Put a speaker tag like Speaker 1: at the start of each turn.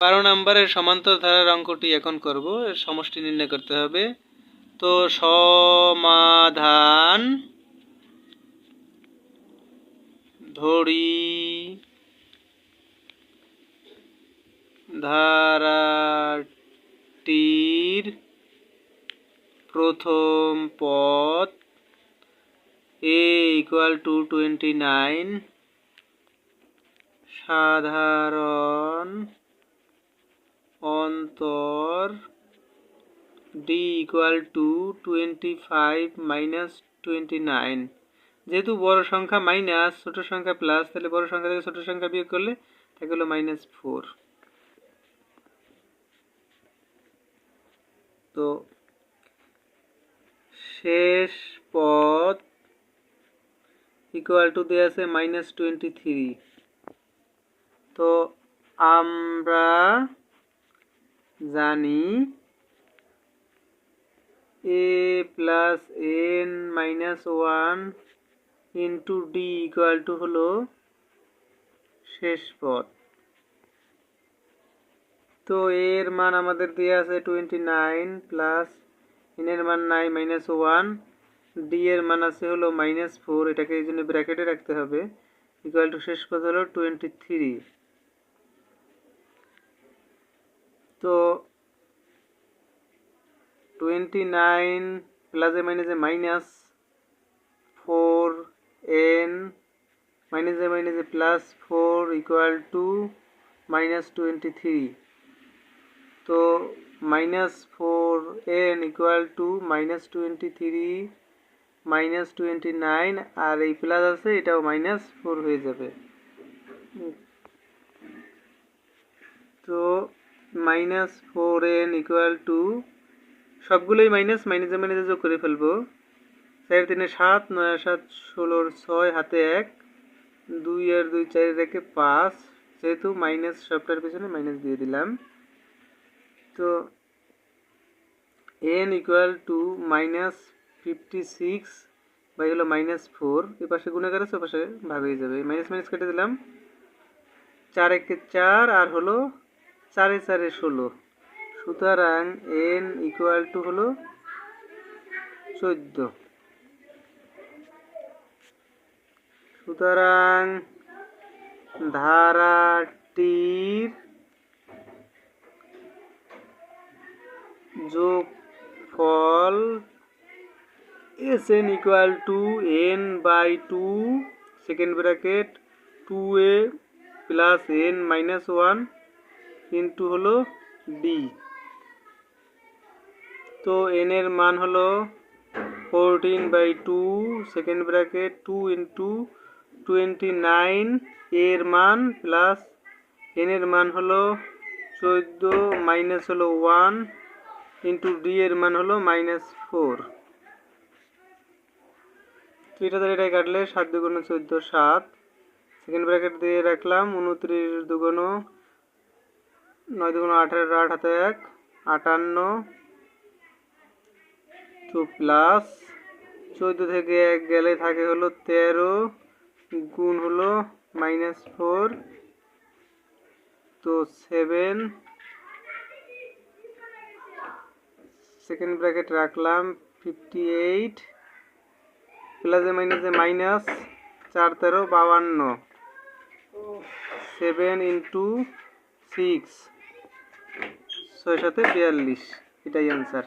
Speaker 1: বারো নম্বরের সমান্তর ধারার অঙ্কটি এখন করব, এর সমষ্টি নির্ণয় করতে হবে। তো সমাধান ধরি ধারাটির প্রথম পদ A equal to twenty nine সাধারণ অন্তর D equal to twenty five minus twenty nine যেহেতু বড় সংখ্যা মাইনাস ছোট সংখ্যা প্লাস তাহলে বড় সংখ্যা থেকে ছোট সংখ্যা বিয়োগ করলে থাকে হলো মাইনাস ফোর তো শেষ পদ ইকুয়াল টু দেওয়া আছে মাইনাস টোয়েন্টি থ্রি তো আমরা জানি, A plus N minus one into D equal to হলো শেষ পদ। তো এর মান আমাদের দেওয়া আছে টোয়েন্টি নাইন প্লাস এনের মান নাই মাইনাস ওয়ান, ডি এর মান আছে হলো মাইনাস ফোর, এটাকে এই জন্য ব্র্যাকেটে রাখতে হবে। ইকুয়াল টু শেষ পদ হলো টোয়েন্টি থ্রি। তো টোয়েন্টি নাইন প্লাসে মাইনাসে মাইনাস ফোর এন মাইনাসে মাইনাসে plus four equal to minus twenty three তো minus four N equal to minus twenty three minus twenty nine আর এই প্লাস আছে, এটাও মাইনাস ফোর হয়ে যাবে। তো minus four N equal to সবগুলোই মাইনাস মাইনাসে মাইনাসে যোগ করে ফেলব। চার তিনে সাত, নয় সাত, ষোলোর ছয়, হাতে এক, দুই আর দুই চার রেখে পাঁচ। যেহেতু মাইনাস সবটার পিছনে মাইনাস দিয়ে দিলাম। তো N equal to minus fifty six by হলো মাইনাস ফোর এ পাশে গুণাকার আছে পাশে ভাগ হয়ে যাবে। মাইনাস মাইনাস কেটে দিলাম। চার একে চার আর হলো চারে চারে ষোলো। সুতরাং এন ইকুয়াল টু হলো চোদ্দ। সুতরাং ধারাটির যোগফল S N equal to N by two second bracket two A plus N minus one into হলো ডি তো এন এর মান হলো fourteen by two second bracket two into twenty nine এর মান প্লাস এন এর মান হলো চোদ্দ মাইনাস হলো ওয়ান ইন্টু ডি এর মান হলো মাইনাস ফোর তো এটা তাহলে এটাই কাটলে সাত দুগুণ চোদ্দ সাত সেকেন্ড ব্র্যাকেট দিয়ে রাখলাম উনত্রিশ দুগুণ নয় দুগুণ আঠারো, আট হাতে এক, আটান্ন তো প্লাস, চোদ্দ থেকে এক গেলে থাকে হলো তেরো, গুণ হলো মাইনাস ফোর, তো সেভেন। সেকেন্ড ব্র্যাকেট রাখলাম ফিফটি এইট প্লাসে মাইনাসে মাইনাস চার, তেরো বাউান্ন সেভেন ইন্টু সিক্স, ছয় সাথে বিয়াল্লিশ, এটাই অ্যান্সার